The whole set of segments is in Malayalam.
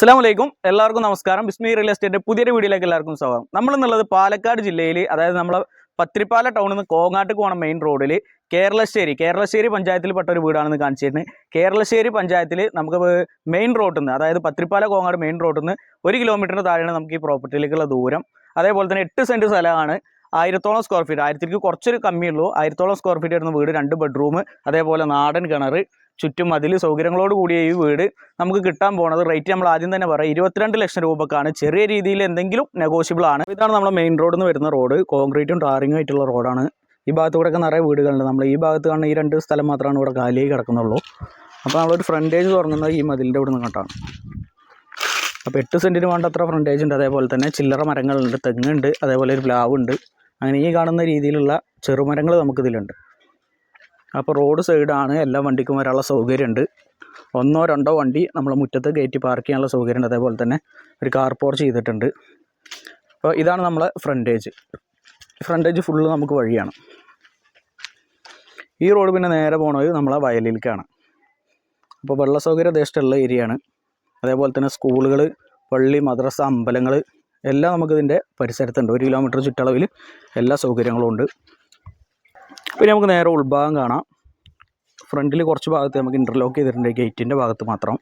അസ്സാം വലൈക്കും എല്ലാവർക്കും നമസ്കാരം. ബിസ്മി റിയൽ എസ്റ്റേറ്റ് പുതിയൊരു വീഡിയോയിലേക്ക് എല്ലാവർക്കും സ്വാഗതം. നമ്മൾ എന്നുള്ളത് പാലക്കാട് ജില്ലയിൽ അതായത് നമ്മളെ പത്തിരിപ്പാല ടൗണിൽ നിന്ന് കോങ്ങാട്ട് പോകണ മെയിൻ റോഡിൽ കേരളശ്ശേരി. കേരളശ്ശേരി പഞ്ചായത്തിൽപ്പെട്ട ഒരു വീടാണെന്ന് കാണിച്ചിരുന്നത്. കേരളശ്ശേരി പഞ്ചായത്തിൽ നമുക്ക് മെയിൻ റോഡിൽ നിന്ന് അതായത് പത്തിരിപ്പാല കോങ്ങാട് മെയിൻ റോഡിൽ നിന്ന് ഒരു കിലോമീറ്ററിന് താഴെയാണ് നമുക്ക് ഈ പ്രോപ്പർട്ടിയിലേക്കുള്ള ദൂരം. അതേപോലെ തന്നെ എട്ട് സെന്റ് സ്ഥലമാണ് ആയിരത്തോളം സ്ക്വയർ ഫീറ്റ് ആയിരത്തിലേക്ക് കുറച്ചൊരു കമ്മിയുള്ളൂ ആയിരത്തോളം സ്ക്വയർ ഫീറ്റ് വരുന്ന വീട് രണ്ട് ബെഡ്റൂം അതേപോലെ നാടൻ കിണർ ചുറ്റും മതിൽ സൗകര്യങ്ങളോട് കൂടിയ ഈ വീട് നമുക്ക് കിട്ടാൻ പോണത് റേറ്റ് നമ്മൾ ആദ്യം തന്നെ പറയാം. ഇരുപത്തിരണ്ട് ലക്ഷം രൂപക്കാണ്. ചെറിയ രീതിയിൽ എന്തെങ്കിലും നെഗോഷ്യബിൾ ആണ്. ഇതാണ് നമ്മുടെ മെയിൻ റോഡിൽ നിന്ന് വരുന്ന റോഡ് കോൺക്രീറ്റും ടാറിങ്ങും ആയിട്ടുള്ള റോഡാണ് ഈ ഭാഗത്ത് ഒക്കെ നിറയെ വീടുകളുണ്ട്. നമ്മൾ ഈ ഭാഗത്ത് കാണുന്ന ഈ രണ്ട് സ്ഥലം മാത്രമാണ് ഇവിടെ കാലിയായി കിടക്കുന്നുള്ളൂ. അപ്പോൾ നമ്മളൊരു ഫ്രണ്ടേജ് തുടങ്ങുന്നത് ഈ മതിലിന്റെ ഇവിടെ നിന്ന് കണ്ടാണ് അപ്പോൾ എട്ട് സെന്റിന് വേണ്ട അത്ര ഫ്രണ്ടേജ് ഉണ്ട്. അതേപോലെ തന്നെ ചില്ലറ മരങ്ങളുണ്ട് തെങ്ങുണ്ട് അതേപോലെ ഒരു പ്ലാവ് ഉണ്ട് അങ്ങനെ ഈ കാണുന്ന രീതിയിലുള്ള ചെറുമരങ്ങൾ നമുക്കിതിലുണ്ട്. അപ്പോൾ റോഡ് സൈഡാണ് എല്ലാ വണ്ടിക്കും വരാനുള്ള സൗകര്യമുണ്ട്. ഒന്നോ രണ്ടോ വണ്ടി നമ്മൾ മുറ്റത്ത് കയറ്റി പാർക്ക് ചെയ്യാനുള്ള സൗകര്യമുണ്ട്. അതേപോലെ തന്നെ ഒരു കാർ പോർ ചെയ്തിട്ടുണ്ട്. അപ്പോൾ ഇതാണ് നമ്മളെ ഫ്രണ്ടേജ് ഫ്രണ്ടേജ് ഫുള്ള് നമുക്ക് വഴിയാണ്. ഈ റോഡ് പിന്നെ നേരെ പോകണത് നമ്മളെ വയലിലേക്കാണ്. അപ്പോൾ വെള്ള സൗകര്യം ദേശത്തുള്ള ഏരിയയാണ് അതേപോലെ തന്നെ സ്കൂളുകൾ പള്ളി മദ്രസ അമ്പലങ്ങൾ എല്ലാം നമുക്കിതിന്റെ പരിസരത്തുണ്ട്. ഒരു കിലോമീറ്റർ ചുറ്റളവിൽ എല്ലാ സൗകര്യങ്ങളും ഉണ്ട്. പിന്നെ നമുക്ക് നേരെ ഉൾഭാഗം കാണാം. ഫ്രണ്ടിൽ കുറച്ച് ഭാഗത്ത് നമുക്ക് ഇന്റർലോക്ക് ചെയ്തിട്ടുണ്ട്. ഗേറ്റിന്റെ ഭാഗത്ത് മാത്രം.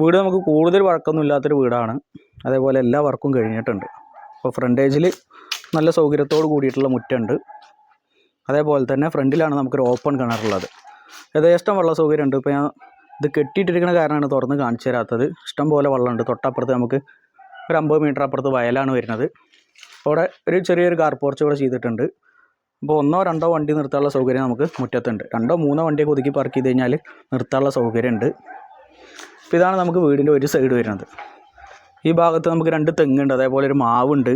വീട് നമുക്ക് കൂടുതൽ വർക്കൊന്നും ഇല്ലാത്തൊരു വീടാണ്. അതേപോലെ എല്ലാ വർക്കും കഴിഞ്ഞിട്ടുണ്ട്. അപ്പോൾ ഫ്രണ്ടേജിൽ നല്ല സൗകര്യത്തോട് കൂടിയിട്ടുള്ള മുറ്റുണ്ട് അതേപോലെ തന്നെ ഫ്രണ്ടിലാണ് നമുക്കൊരു ഓപ്പൺ കിണറുള്ളത് യഥേഷ്ടം വെള്ള സൗകര്യമുണ്ട്. ഇപ്പോൾ ഞാൻ ഇത് കെട്ടിയിട്ടിരിക്കുന്ന കാരണമാണ് തുറന്ന് കാണിച്ചു തരാത്തത്. ഇഷ്ടം പോലെ വെള്ളമുണ്ട്. തൊട്ടപ്പുറത്ത് നമുക്ക് ഒരു അമ്പത് മീറ്റർ അപ്പുറത്ത് വയലാണ് വരുന്നത്. അവിടെ ഒരു ചെറിയൊരു കാർ പോർച്ച് ചെയ്തിട്ടുണ്ട്. അപ്പോൾ ഒന്നോ രണ്ടോ വണ്ടി നിർത്താനുള്ള സൗകര്യം നമുക്ക് മുറ്റത്തുണ്ട്. രണ്ടോ മൂന്നോ വണ്ടിയൊക്കെ ഒതുക്കി പാർക്ക് ചെയ്ത് കഴിഞ്ഞാൽ നിർത്താനുള്ള സൗകര്യമുണ്ട്. അപ്പോൾ ഇതാണ് നമുക്ക് വീടിന്റെ ഒരു സൈഡ് വരുന്നത്. ഈ ഭാഗത്ത് നമുക്ക് രണ്ട് തെങ്ങുണ്ട് അതേപോലെ ഒരു മാവുണ്ട്.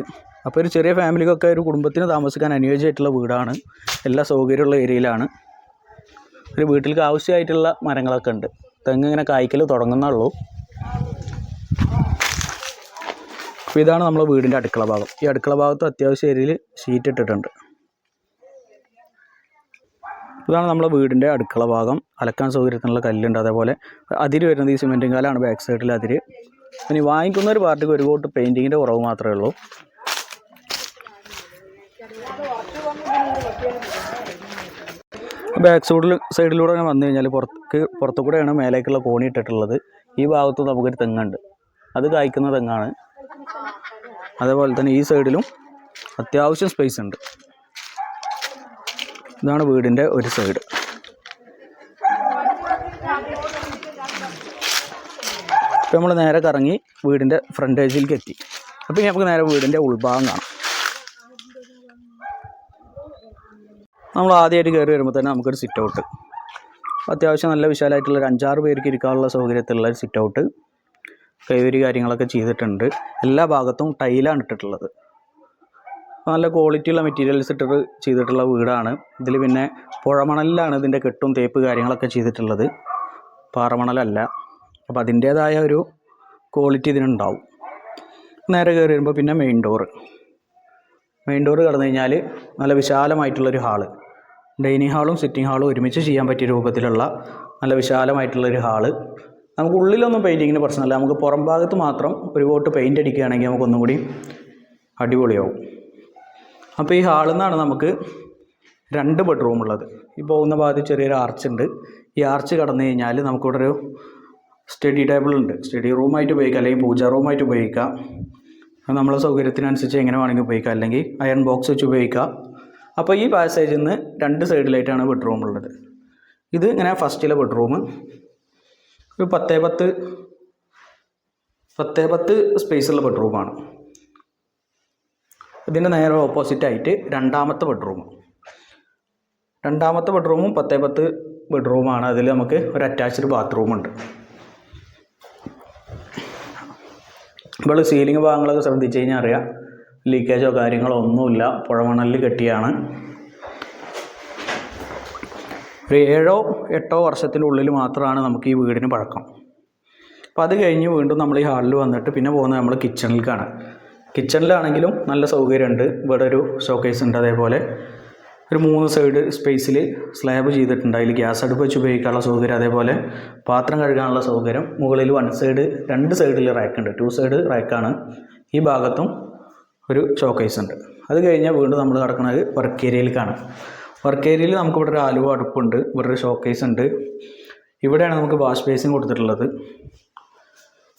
അപ്പോൾ ഒരു ചെറിയ ഫാമിലിക്കൊക്കെ ഒരു കുടുംബത്തിന് താമസിക്കാൻ അനുയോജ്യമായിട്ടുള്ള വീടാണ്. എല്ലാ സൗകര്യമുള്ള ഏരിയയിലാണ്. ഒരു വീട്ടിലേക്ക് ആവശ്യമായിട്ടുള്ള മരങ്ങളൊക്കെ ഉണ്ട്. തെങ്ങ് ഇങ്ങനെ കായ്ക്കൽ തുടങ്ങുന്നുള്ളൂ അപ്പോൾ ഇതാണ് നമ്മളെ വീടിന്റെ അടുക്കള ഭാഗം. ഈ അടുക്കള ഭാഗത്ത് അത്യാവശ്യ ഏരിയയിൽ ഷീറ്റ് ഇട്ടിട്ടുണ്ട്. ഇതാണ് നമ്മുടെ വീടിന്റെ അടുക്കള ഭാഗം. അലക്കാൻ സൗകര്യത്തിനുള്ള കല്ലുണ്ട്. അതേപോലെ അതിര് വരുന്നത് ഈ സിമെന്റും കാലാണ്. ബാക്ക് സൈഡിൽ അതിര്. ഇനി വാങ്ങിക്കുന്ന ഒരു പാർട്ടിക്ക് ഒരു കോട്ട് പെയിന്റിങ്ങിന്റെ കുറവ് മാത്രമേ ഉള്ളൂ. ബാക്ക് സൈഡിൽ സൈഡിലൂടെ അങ്ങനെ വന്നു കഴിഞ്ഞാൽ പുറത്ത് പുറത്തു കൂടെയാണ് മേലേക്കുള്ള കോണി ഇട്ടിട്ടുള്ളത്. ഈ ഭാഗത്ത് നമുക്കൊരു തെങ്ങുണ്ട്. അത് കായ്ക്കുന്ന തെങ്ങാണ്. അതേപോലെ തന്നെ ഈ സൈഡിലും അത്യാവശ്യം സ്പേസ് ഉണ്ട്. ഇതാണ് വീടിന്റെ ഒരു സൈഡ്. ഇപ്പോൾ നമ്മൾ നേരെ കറങ്ങി വീടിന്റെ ഫ്രണ്ടേജിലേക്ക് എത്തി. അപ്പോൾ ഇനി നമുക്ക് നേരെ വീടിന്റെ ഉൾഭാഗം കാണാം. നമ്മൾ ആദ്യമായിട്ട് കയറി വരുമ്പോൾ തന്നെ നമുക്കൊരു സിറ്റ് ഔട്ട് അത്യാവശ്യം നല്ല വിശാലമായിട്ടുള്ള ഒരു അഞ്ചാറ് പേർക്ക് ഇരിക്കാനുള്ള സൗകര്യത്തിലുള്ള ഒരു സിറ്റ് ഔട്ട് കൈവരി കാര്യങ്ങളൊക്കെ ചെയ്തിട്ടുണ്ട്. എല്ലാ ഭാഗത്തും ടൈലാണ് ഇട്ടിട്ടുള്ളത്. നല്ല ക്വാളിറ്റിയുള്ള മെറ്റീരിയൽസ് ഇട്ടിട്ട് ചെയ്തിട്ടുള്ള വീടാണ്. ഇതിൽ പിന്നെ പുഴമണലിലാണ് ഇതിന്റെ കെട്ടും തേപ്പ് കാര്യങ്ങളൊക്കെ ചെയ്തിട്ടുള്ളത്. പാറമണലല്ല. അപ്പോൾ അതിന്റേതായ ഒരു ക്വാളിറ്റി ഇതിനുണ്ടാവും. നേരെ കയറി വരുമ്പോൾ പിന്നെ മെയിൻ ഡോറ് മെയിൻ ഡോറ് കടന്നു കഴിഞ്ഞാൽ നല്ല വിശാലമായിട്ടുള്ളൊരു ഹാൾ ഡൈനിങ് ഹാളും സിറ്റിംഗ് ഹാളും ഒരുമിച്ച് ചെയ്യാൻ പറ്റിയ രൂപത്തിലുള്ള നല്ല വിശാലമായിട്ടുള്ളൊരു ഹാൾ നമുക്ക് ഉള്ളിലൊന്നും പെയിന്റിങ്ങിന് പ്രശ്നമില്ല. നമുക്ക് പുറം ഭാഗത്ത് മാത്രം ഒരു വോട്ട് പെയിന്റ് അടിക്കുകയാണെങ്കിൽ നമുക്കൊന്നും കൂടി അടിപൊളിയാവും. അപ്പോൾ ഈ ഹാളിൽ നിന്നാണ് നമുക്ക് രണ്ട് ബെഡ്റൂം ഉള്ളത്. ഈ പോകുന്ന ഭാഗത്ത് ചെറിയൊരു ആർച്ച് ഉണ്ട്. ഈ ആർച്ച് കടന്നു കഴിഞ്ഞാൽ നമുക്കിവിടെ ഒരു സ്റ്റഡി ടേബിൾ ഉണ്ട്. സ്റ്റഡി റൂമായിട്ട് ഉപയോഗിക്കാം അല്ലെങ്കിൽ പൂജാ റൂമായിട്ട് ഉപയോഗിക്കാം. നമ്മളെ സൗകര്യത്തിനനുസരിച്ച് എങ്ങനെ വേണമെങ്കിൽ ഉപയോഗിക്കാം അല്ലെങ്കിൽ അയൺ ബോക്സ് വെച്ച് ഉപയോഗിക്കാം. അപ്പോൾ ഈ പാസേജിൽ നിന്ന് രണ്ട് സൈഡിലായിട്ടാണ് ബെഡ്റൂം ഉള്ളത്. ഇത് ഇങ്ങനെ ഫസ്റ്റിലെ ബെഡ്റൂം ഒരു പത്തേ പത്ത് പത്തേ പത്ത് സ്പേസുള്ള ബെഡ്റൂമാണ് ഇതിന്റെ നേരെ ഓപ്പോസിറ്റായിട്ട് രണ്ടാമത്തെ ബെഡ്റൂം രണ്ടാമത്തെ ബെഡ്റൂമും പത്തേ പത്ത് ബെഡ്റൂമാണ് അതിൽ നമുക്ക് ഒരു അറ്റാച്ച്ഡ് ബാത്റൂം ഉണ്ട്. ഇപ്പോൾ സീലിംഗ് ഭാഗങ്ങളൊക്കെ ശ്രദ്ധിച്ച് കഴിഞ്ഞാൽ അറിയാം. ലീക്കേജോ കാര്യങ്ങളോ ഒന്നുമില്ല. പുഴമണലിൽ കെട്ടിയാണ്. ഒരു ഏഴോ എട്ടോ വർഷത്തിന്റെ ഉള്ളിൽ മാത്രമാണ് നമുക്ക് ഈ വീടിന് പഴക്കം. അപ്പോൾ അത് കഴിഞ്ഞ് വീണ്ടും നമ്മൾ ഈ ഹാളിൽ വന്നിട്ട് പിന്നെ പോകുന്നത് നമ്മൾ കിച്ചണിലേക്കാണ് കിച്ചണിലാണെങ്കിലും നല്ല സൗകര്യമുണ്ട്. ഇവിടെ ഒരു ഷോക്കേസ് ഉണ്ട് അതേപോലെ. ഒരു മൂന്ന് സൈഡ് സ്പേസിൽ സ്ലാബ് ചെയ്തിട്ടുണ്ട്. അതിൽ ഗ്യാസ് അടുപ്പ് വെച്ച് ഉപയോഗിക്കാനുള്ള സൗകര്യം അതേപോലെ പാത്രം കഴുകാനുള്ള സൗകര്യം. മുകളിൽ വൺ സൈഡ് രണ്ട് സൈഡിൽ റാക്കുണ്ട് ടു സൈഡ് റാക്കാണ് ഈ ഭാഗത്തും ഒരു ഷോക്കേസ് ഉണ്ട്. അത് കഴിഞ്ഞാൽ വീണ്ടും നമ്മൾ കിടക്കുന്നത് വർക്ക് ഏരിയയിലേക്കാണ് വർക്ക് ഏരിയയിൽ നമുക്ക് ഇവിടെ ഒരു ആലുവ അടുപ്പുണ്ട്. ഇവിടെ ഒരു ഷോക്കേസ് ഉണ്ട്. ഇവിടെയാണ് നമുക്ക് വാഷ് ബേസിൻ കൊടുത്തിട്ടുള്ളത്.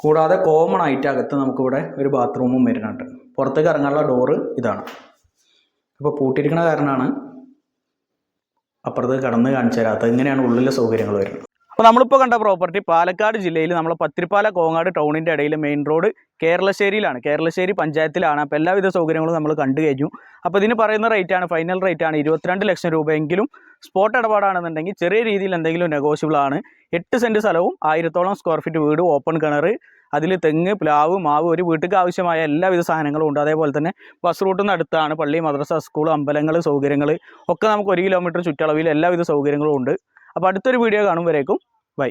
കൂടാതെ കോമൺ ആയിട്ട് അകത്ത് നമുക്കിവിടെ ഒരു ബാത്റൂമും വരുന്നുണ്ട്. പുറത്തേക്ക് ഇറങ്ങാനുള്ള ഡോറ് ഇതാണ്. അപ്പോൾ പൂട്ടിയിരിക്കുന്ന കാരണമാണ് അപ്പുറത്ത് കടന്ന് കാണിച്ചു തരാത്തത്. ഇങ്ങനെയാണ് ഉള്ളിലെ സൗകര്യങ്ങൾ വരുന്നത്. അപ്പോൾ നമ്മളിപ്പോൾ കണ്ട പ്രോപ്പർട്ടി പാലക്കാട് ജില്ലയിൽ നമ്മളെ പത്തിരിപ്പാല കോങ്ങാട് ടൗണിന്റെ ഇടയിൽ മെയിൻ റോഡ് കേരളശ്ശേരിയിലാണ്. കേരളശ്ശേരി പഞ്ചായത്തിലാണ്. അപ്പോൾ എല്ലാവിധ സൗകര്യങ്ങളും നമ്മൾ കണ്ടു കഴിഞ്ഞു. അപ്പോൾ ഇതിന് പറയുന്ന റേറ്റാണ് ഫൈനൽ റേറ്റാണ് ഇരുപത്തിരണ്ട് ലക്ഷം രൂപയെങ്കിലും സ്പോട്ട് ഇടപാടാണെന്നുണ്ടെങ്കിൽ ചെറിയ രീതിയിൽ എന്തെങ്കിലും നെഗോഷ്യബിൾ ആണ്. എട്ട് സെന്റ് സ്ഥലവും ആയിരത്തോളം സ്ക്വയർ ഫീറ്റ് വീട് ഓപ്പൺ കിണർ അതിൽ തെങ്ങ് പ്ലാവ് മാവ് ഒരു വീട്ടിലേക്ക് ആവശ്യമായ എല്ലാവിധ സാധനങ്ങളും ഉണ്ട്. അതേപോലെ തന്നെ ബസ് റൂട്ടിൽ നിന്ന് അടുത്താണ് പള്ളി മദ്രസ സ്കൂൾ അമ്പലങ്ങൾ സൗകര്യങ്ങൾ ഒക്കെ നമുക്ക് ഒരു കിലോമീറ്റർ ചുറ്റളവിൽ എല്ലാവിധ സൗകര്യങ്ങളും ഉണ്ട്. അപ്പോൾ അടുത്തൊരു വീഡിയോ കാണുമ്പോഴേക്കും ബൈ